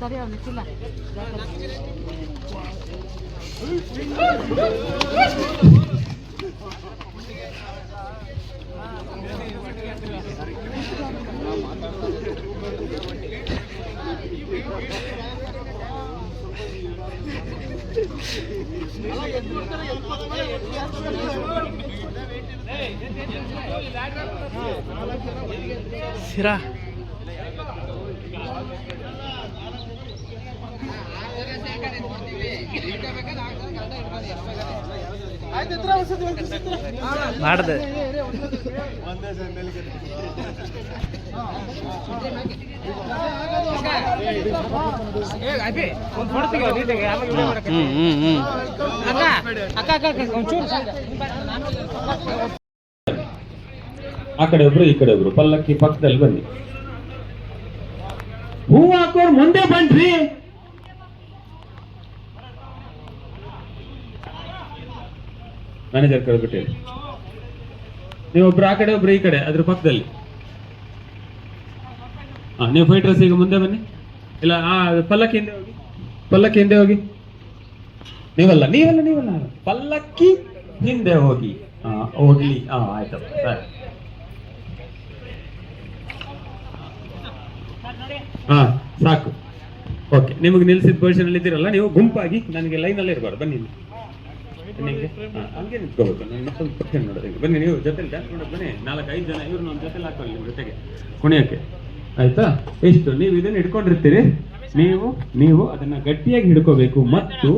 ತಡೆಯೋ ಸಿರಾ. ಮಾಡ್ದೆ. ಆ ಕಡೆ ಒಬ್ರು ಈ ಕಡೆ ಒಬ್ರು. ಪಲ್ಲಕ್ಕಿ ಪಕ್ಕದಲ್ಲಿ ಬನ್ನಿ. ಹೂ ಹಾಕೋರ್ ಮುಂದೆ ಬನ್ರಿ. ಮ್ಯಾನೇಜರ್ ಕಳ್ಬಿಟ್ಟಿರಿ ನೀವು ಒಬ್ರು ಆ ಕಡೆ, ಒಬ್ರು ಈ ಕಡೆ, ಅದ್ರ ಪಕ್ಕದಲ್ಲಿ. ನೀವು ಫೈಟ್ ರಸ್ ಈಗ ಮುಂದೆ ಬನ್ನಿ. ಇಲ್ಲ, ಆ, ಪಲ್ಲಕ್ಕಿ ಹಿಂದೆ ಹೋಗಿ. ಪಲ್ಲಕ್ಕಿ ಹಿಂದೆ ಹೋಗಿ. ನೀವಲ್ಲ ನೀವಲ್ಲ ನೀವಲ್ಲ. ಪಲ್ಲಕ್ಕಿ ಹಿಂದೆ ಹೋಗಿ. ಹಾ ಹೋಗ್ಲಿ. ಹಾ ಆಯ್ತು. ಹಾ ಸಾಕು. ಓಕೆ ನಿಮಗೆ ನಿಲ್ಸಿದ ಪೊಸಿಷನ್ ಅಲ್ಲಿ ಇದ್ದೀರಲ್ಲ, ನೀವು ಗುಂಪಾಗಿ ನನಗೆ ಲೈನ್ ಅಲ್ಲಿ ಇರಬಾರ್ದು. ಬನ್ನಿ. ನಿಮ್ಗೆ? ಹಂಗೆ ನಿಂತ್ಕೋಬೇಕು ನಾನು ಮತ್ತೊಂದು ಪಕ್ಕ ನೋಡೋದು ಬನ್ನಿ ನೀವು ಜೊತೆಲಿ ಡ್ಯಾನ್ಸ್ ಮಾಡೋದು ಬನ್ನಿ ನಾಲ್ಕು ಐದು ಜನ ಇವ್ರನ್ನ ಒಂದು ಜೊತೆಲಿ ಹಾಕೊಳ್ಳಿ ನಿಮ್ಮ ಜೊತೆಗೆ. ಕುಣಿಯಕ್ಕೆ. ಆಯ್ತಾ? ಎಷ್ಟು ನೀವು ಇದನ್ನ ಹಿಡ್ಕೊಂಡಿರ್ತೀರಿ ನೀವು ನೀವು ಅದನ್ನ ಗಟ್ಟಿಯಾಗಿ ಹಿಡ್ಕೋಬೇಕು. ಮತ್ತು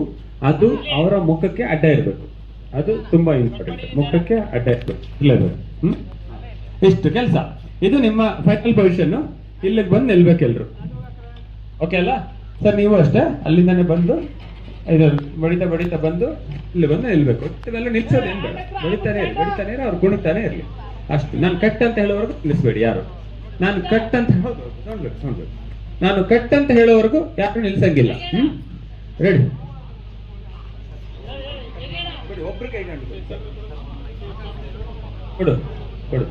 ಅದು ಅವರ ಮುಖಕ್ಕೆ ಅಡ್ಡ ಇರಬೇಕು. ಅದು ತುಂಬಾ ಇಂಪಾರ್ಟೆಂಟ್ ಮುಖಕ್ಕೆ ಅಡ್ಡ ಇರಬೇಕು. ಇಲ್ಲದ ಹ್ಮ್? ಇಷ್ಟು ಕೆಲಸ. ಇದು ನಿಮ್ಮ ಫೈನಲ್ ಪೊಸಿಷನ್ ಇಲ್ಲಿಗೆ ಬಂದು ನಿಲ್ಬೇಕು ಎಲ್ರು. ಓಕೆ ಅಲ್ಲ? ಸರ್ ನೀವು ಅಷ್ಟೇ? ಅಲ್ಲಿಂದಾನೆ ಬಂದು ಇದು ಬಡಿತಾ ಬಡಿತಾ ಬಂದು ಇಲ್ಲಿ ಬಂದು ನಿಲ್ಬೇಕು. ಇವೆಲ್ಲ ನಿಲ್ಸೋದು ಏನ್ ಬೇಡ ಬಡಿತಾನೆ ಇರಲಿ ಬಡಿತಾನೆ ಇರಲಿ ಅವ್ರು ಕುಣಿತಾನೆ ಇರಲಿ. ಅಷ್ಟು. ನಾನು ಕಟ್ ಅಂತ ಹೇಳೋವರೆಗೂ ನಿಲ್ಲಿಸ್ಬೇಡಿ ಯಾರು? ನಾನು ಕಟ್ ಅಂತ ನೋಡ್ಬೇಕು ನೋಡ್ಬೇಕು ನಾನು ಕಟ್ ಅಂತ ಹೇಳೋವರೆಗೂ ಯಾರು ನಿಲ್ಸಂಗಿಲ್ಲ. ಹ್ಮ್? ರೆಡಿ ಕೊಡಿ ಕೊಡಿ.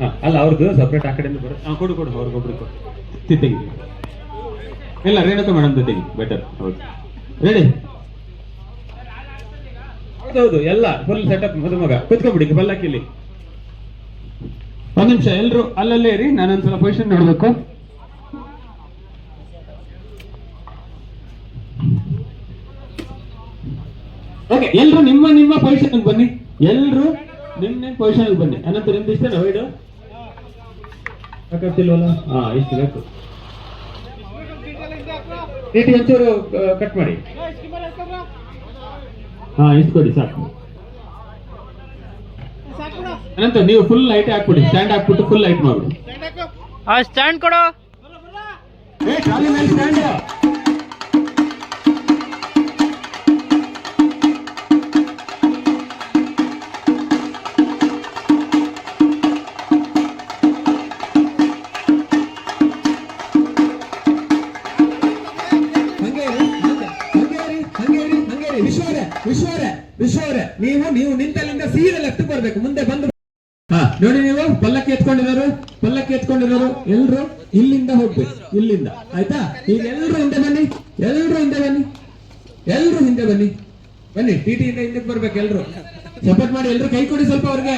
ಹಾ, ಅಲ್ಲ, ಅವ್ರದ್ದು ಸಪ್ರೇಟ್ ಆ ಕಡೆಯಿಂದ ಬರೋ ಹಾಂ, ಕೊಡು ಕೊಡು ಅವ್ರಿಗೊಬ್ರು ಕೊಡು. ತಿ- ಇಲ್ಲ, ರೇಣುಕ ಮೇಡಮ್ ತೆಗಿ ಬೆಟರ್ ಹೌದು. ರೆಡಿ ಹೌದೌದು ಎಲ್ಲ ಫುಲ್ ಸೆಟಪ್ ಮದುಮಗ. ಕುತ್ಕೊಂಡ್ಬಿಡಿ ಪಲ್ಲಕ್ಕಿಲಿ ಒಂದ್ ನಿಮಿಷ ಎಲ್ರು ಅಲ್ಲಲ್ಲೇ ಇರಿ ನಾನೊಂದ್ಸಲ ಪೊಸಿಷನ್ ನೋಡ್ಬೇಕು. ಓಕೆ ಎಲ್ರು ನಿಮ್ಮ ನಿಮ್ಮ ಪೊಸಿಷನ್ ಬನ್ನಿ. ಎಲ್ರು ನಿಮ್ ನಿಮ್ ಪೊಸಿಷನ್ ಬನ್ನಿ. ಅನಂತರ ನಿಮ್ದು ಇಷ್ಟ ಸಾಕಾಗ್ತಿಲ್ವಲ್ಲ ಹಾ ಇಷ್ಟು ಬೇಕು. ಟಿ ಒಂಚೂರು ಕಟ್ ಮಾಡಿ ಹಾ ಇಷ್ಟು ಕೊಡಿ ಸಾಕು. ಅನಂತ ನೀವು ಫುಲ್ ಲೈಟ್ ಹಾಕ್ಬಿಡಿ ಸ್ಟ್ಯಾಂಡ್ ಹಾಕ್ಬಿಟ್ಟು ಫುಲ್ ಲೈಟ್ ಮಾಡ್ಬಿಡಿ. ಆ ಸ್ಟ್ಯಾಂಡ್ ಕೊಡು. ಸ್ಟ್ಯಾಂಡ್ ಹಾ, ನೋಡಿ ನೀವು, ಪಲ್ಲಕ್ಕೆ ಎತ್ಕೊಂಡಿರೋರು ಪಲ್ಲಕ್ಕೆ ಎತ್ಕೊಂಡಿರೋರು, ಎಲ್ರು ಇಲ್ಲಿಂದ ಹೋಗ್ಬೇಕು, ಇಲ್ಲಿಂದ. ಆಯ್ತಾ? ಈಗ ಎಲ್ರು ಹಿಂದೆ ಬನ್ನಿ, ಎಲ್ರು ಹಿಂದೆ ಬನ್ನಿ, ಎಲ್ರು ಹಿಂದೆ ಬನ್ನಿ. ಬನ್ನಿ, ಟಿ ಇಂದ ಹಿಂದಕ್ಕೆ ಬರ್ಬೇಕು ಎಲ್ರು. ಸಪೋರ್ಟ್ ಮಾಡಿ, ಎಲ್ರು ಕೈ ಕೊಡಿ ಸ್ವಲ್ಪ ಅವ್ರಿಗೆ.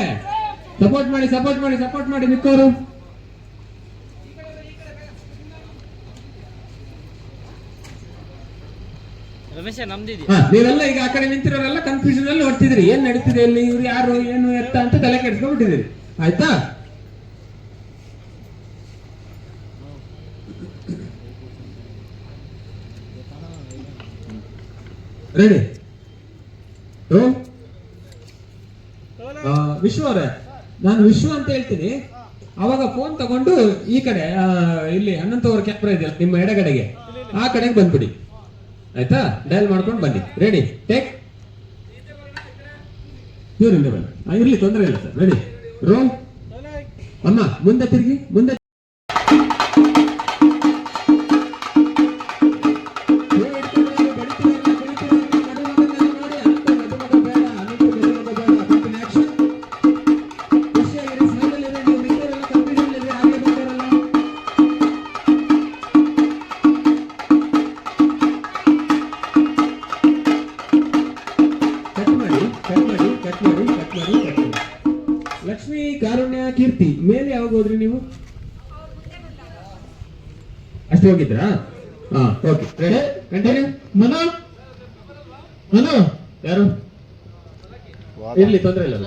ಸಪೋರ್ಟ್ ಮಾಡಿ ಸಪೋರ್ಟ್ ಮಾಡಿ ಸಪೋರ್ಟ್ ಮಾಡಿ ನಿಕ್ಕವರು ನೀವೆಲ್ಲ ಈಗ ಆ ಕಡೆ ನಿಂತಿರೋರೆಲ್ಲ ಕನ್ಫ್ಯೂಷನ್ ಅಲ್ಲಿ ಹೊಡ್ತಿದ್ರಿ ಏನ್ ನಡೀತಿದೆ ಇಲ್ಲಿ? ಇವ್ರು ಯಾರು, ಏನು ಎತ್ತ ಅಂತ ತಲೆ ಕೆಡ್ಸ್ಕೊಂಡ್ಬಿಟ್ಟಿದ್ರಿ ಆಯ್ತಾ? ರೆಡಿ ವಿಶ್ವ ಅವರೇ, ನಾನು ವಿಶ್ವ ಅಂತ ಹೇಳ್ತೀನಿ. ಅವಾಗ ಫೋನ್ ತಗೊಂಡು ಈ ಕಡೆ ಇಲ್ಲಿ ಅನಂತ ಅವ್ರ ಕ್ಯಾಮ್ರಾ ಇದೆಯಲ್ಲ, ನಿಮ್ಮ ಎಡಗಡೆಗೆ. ಆ ಕಡೆಗೆ ಬಂದ್ಬಿಡಿ. ಆಯ್ತಾ? ಡಯಲ್ ಮಾಡ್ಕೊಂಡು ಬನ್ನಿ. ರೆಡಿ ಟೇಕ್ ಇವ್ರಿಂದ ಬನ್ನಿ ಇರಲಿ, ತೊಂದರೆ ಇಲ್ಲ ಸರ್. ರೆಡಿ ರೋಮ್ ಅಮ್ಮ, ಮುಂದೆ ತಿರುಗಿ, ಮುಂದೆ ಅಷ್ಟು ಹೋಗಿದ್ರಾ ಹಾ okay ready continue Manu? Manu? ಯಾರು? ಇರ್ಲಿ ತೊಂದರೆ ಇಲ್ಲ.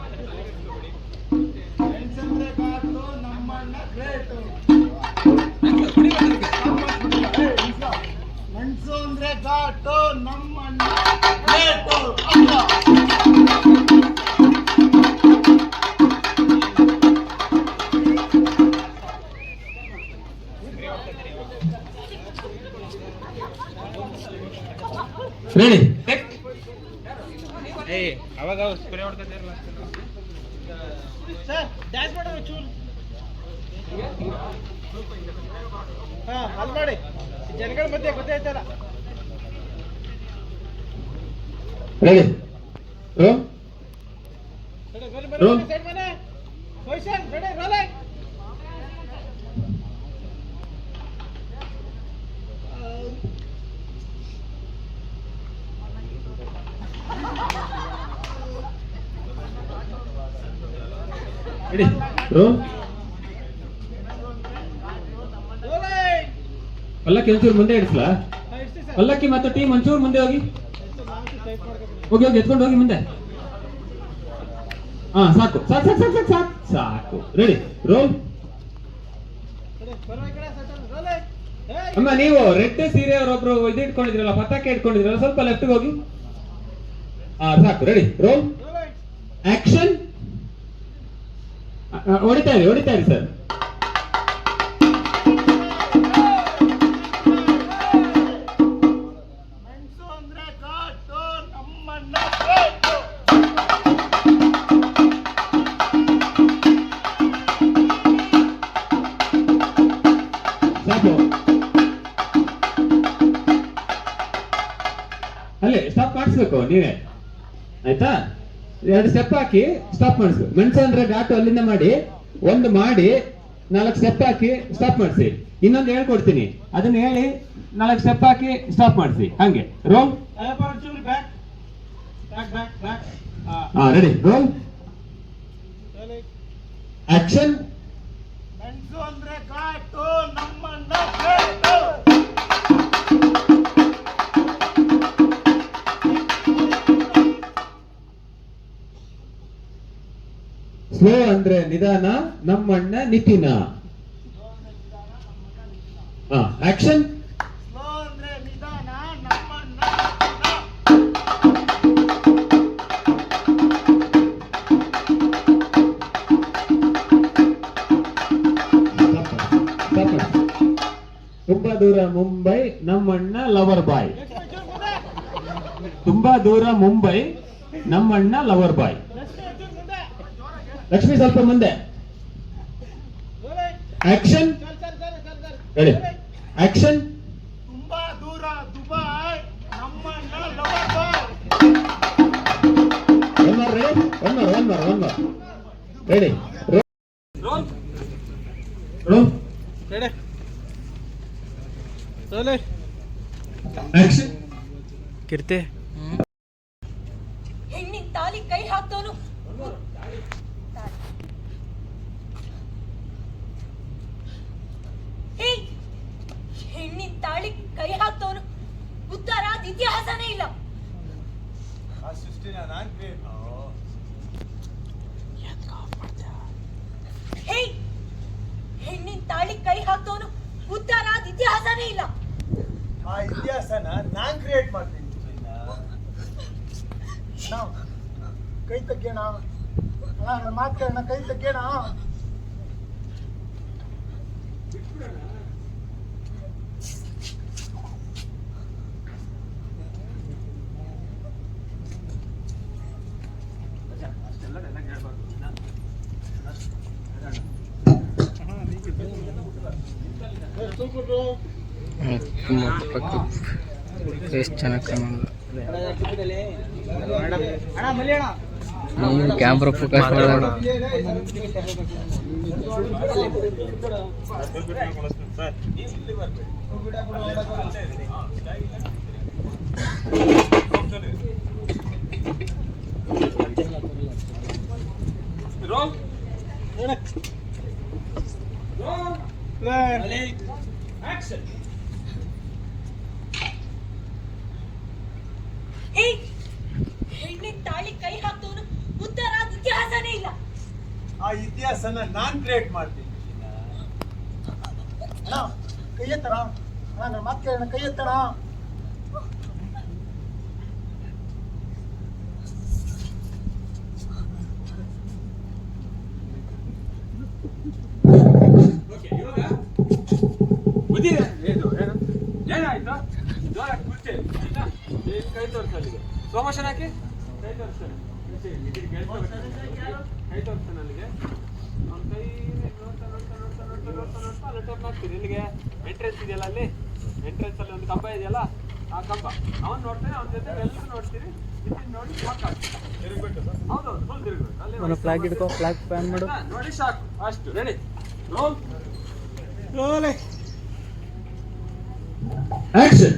ಅಲ್ಲಿ ಮಾಡಿ ಜನಗಳ ಮಧ್ಯೆ ಗೊತ್ತಾಯ್ತಾರ ರೆಡಿ ರೋ Roll. ಸೈಡ್ ಮನೆ position ready rolling ready roll rolling ಪಲ್ಲಕ್ಕಿ ಒಂಚೂರು ಮುಂದೆ ಇಡಿಸ್ಲಾ? ಪಲ್ಲಕ್ಕಿ ಮತ್ತೆ ಟೀಮ್ ಒಂಚೂರು ಮುಂದೆ ಹೋಗಿ. ಹೋಗಿ ಹೋಗಿ, ಎತ್ಕೊಂಡು ಹೋಗಿ ಮುಂದೆ. ಹಾ, ಸಾಕು ಸಾಕು ಸಾಕು ಸಾಕು ಸಾಕು ಸಾಕು. ರೆಡಿ ರೋಲ್ ಅಮ್ಮ, ನೀವು ರೆಡ್ ಸೀರೆ ಅವರೊಬ್ರು ಇದು ಇಟ್ಕೊಂಡಿದ್ರಲ್ಲ ಪತಾಕೆ ಇಟ್ಕೊಂಡಿದ್ರಲ್ಲ, ಸ್ವಲ್ಪ ಲೆಫ್ಟ್ಗೆ ಹೋಗಿ. ಹಾ, ಸಾಕು ರೆಡಿ ರೋಲ್ ಆಕ್ಷನ್ ಹೊಡಿತಾ ಇರಿ ಹೊಡಿತಾ ಇರಿ ಸರ್. ಅಲ್ಲೇ ಸ್ಟಾಪ್ ಮಾಡಿಸ್ಬೇಕು ನೀವೇ. ಆಯ್ತಾ? ಎರಡು ಸ್ಟೆಪ್ ಹಾಕಿ ಸ್ಟಾಪ್ ಮಾಡಿಸಿ. ಮೆಣಸು ಅಂದ್ರೆ ಘಾಟು ಅಲ್ಲಿಂದ ಮಾಡಿ, ಒಂದು ಮಾಡಿ, ನಾಲ್ಕು ಸ್ಟೆಪ್ ಹಾಕಿ ಸ್ಟಾಪ್ ಮಾಡಿಸಿ. ಇನ್ನೊಂದು ಹೇಳ್ಕೊಡ್ತೀನಿ. ಅದನ್ನ ಹೇಳಿ, ನಾಲ್ಕು ಸ್ಟೆಪ್ ಹಾಕಿ ಸ್ಟಾಪ್ ಮಾಡಿಸಿ. ಹಂಗೆ. ರೋಲ್ ರೆಡಿ ರೋಲ್ ಆಕ್ಷನ್ ಅಂದ್ರೆ ಘಾಟು ನಮ್ಮನ್ನ ಅಂದ್ರೆ ನಿಧಾನ, ನಮ್ಮಣ್ಣ ನಿತಿನ. ಆಕ್ಷನ್. ತುಂಬಾ ದೂರ ಮುಂಬೈ, ನಮ್ಮಣ್ಣ ಲವರ್ ಬಾಯ್ ತುಂಬಾ ದೂರ ಮುಂಬೈ, ನಮ್ಮಣ್ಣ ಲವರ್ ಬಾಯ್ ಲಕ್ಷ್ಮಿ ಸ್ವಲ್ಪ ಮುಂದೆ. ಆಕ್ಷನ್ ಹೇಳಿ. ಆಕ್ಷನ್ ತುಂಬಾ ದೂರ ದುಬೈ ನಮ್ಮನ್ನ lover boy. One more ready one more one more one more ready roll ready roll action ಕಿರ್ತೆ ಹೆಣ್ಣಿನ ತಾಲಿ ಕೈ ಹಾಕ್ತವನು ಹೆಣ್ಣಿನ ತಾಳಿ ಕೈ ಹಾಕ್ತವನು ಉತ್ತರ ಅದ್ ಇತಿಹಾಸನೇ ಇಲ್ಲ ಆ ಸೃಷ್ಟಿನ ನಾನ್ ಕ್ರಿಯೇಟ್ ಹೇ ತಾಳಿ ಕೈ ಉತ್ತರ ಅದ್ ಇತಿಹಾಸನೇ ಇಲ್ಲ. ಆ ಇತಿಹಾಸನ ನಾನ್ ಕ್ರಿಯೇಟ್ ಮಾಡ್ತೀನಿ ಕೈ ತಗ್ಗೇಣ ನನ್ನ ಮಾತು ಕೇಳೋಣ ಕೈ ತಗ್ಗೇಣ ಎಷ್ಟು ಚೆನ್ನಾಗಿ ಮಲಿ ಅಣ್ಣ ನೀನು ಫೋಕಸ್ ಮಾಡೋಣ ಹೇ ಹೆಣ್ಣಿನ ತಾಳಿ ಕೈ ಉತ್ತರ ಅದ್ ಇತಿಹಾಸನೇ ಇಲ್ಲ. ಆ ಇತಿಹಾಸನ ನಾನ್ ಕ್ರಿಯೇಟ್ ಮಾಡ್ತೀನಿ. ಕೈ ಎತ್ತಣ ನನ್ನ ಮಾತು ಕೇಳೋಣ ಕೈ ಎತ್ತಣ ಬುದ್ಧಿದೆ ಏನು ಏನು ಏನಾಯ್ತು ಜೋರಾಗಿ ಕುರ್ಚಿ ಆಯ್ತಾ ಏನ್ ಕೈ ತೋರ್ಸು ಅಲ್ಲಿಗೆ ಸೋಮಶನ್ ಹಾಕಿ. ಕೈ ತೋರಿಸ್ತಾನೆ ಕೈ ತೋರಿಸ್ತಾನೆ ಅಲ್ಲಿಗೆ. ಅವ್ನ ಕೈ ನೋಡ್ತಾ ನೋಡ್ತಾ ನೋಡ್ತಾ ನೋಡ್ತಾ ನೋಡ್ತಾ ನೋಡ್ತಾ ಅಲ್ಲಿ ಟರ್ನ್ ಹಾಕ್ತೀನಿ. ಇಲ್ಲಿಗೆ ಎಂಟ್ರೆನ್ಸ್ ಇದೆಯಲ್ಲ ಅಲ್ಲಿ? ಎಂಟ್ರೆನ್ಸ್ ಅಲ್ಲಿ ಒಂದು ಕಂಬ ಇದೆಯಲ್ಲ? ಆ ಕಂಬ. ಅವನ್ ನೋಡ್ತಾನೆ ಅವನ ಜೊತೆ ಎಲ್ಲರೂ ನೋಡ್ತೀರಿ. ನೋಡಿ ಶಾಕ್ ಹೌದು ಹೌದೌದು ಫುಲ್ ತಿರುಗಬೇಕು ಅಲ್ಲಿ ಫ್ಲಾಗ್ ಹಿಡ್ಕೊ ಫ್ಲಾಗ್ ಪ್ಯಾನ್ ಮಾಡು. ನೋಡಿ ಸಾಕು. ಅಷ್ಟು ರೆಡಿ ರೋಲ್ ರೋಲೆ ಆಕ್ಷನ್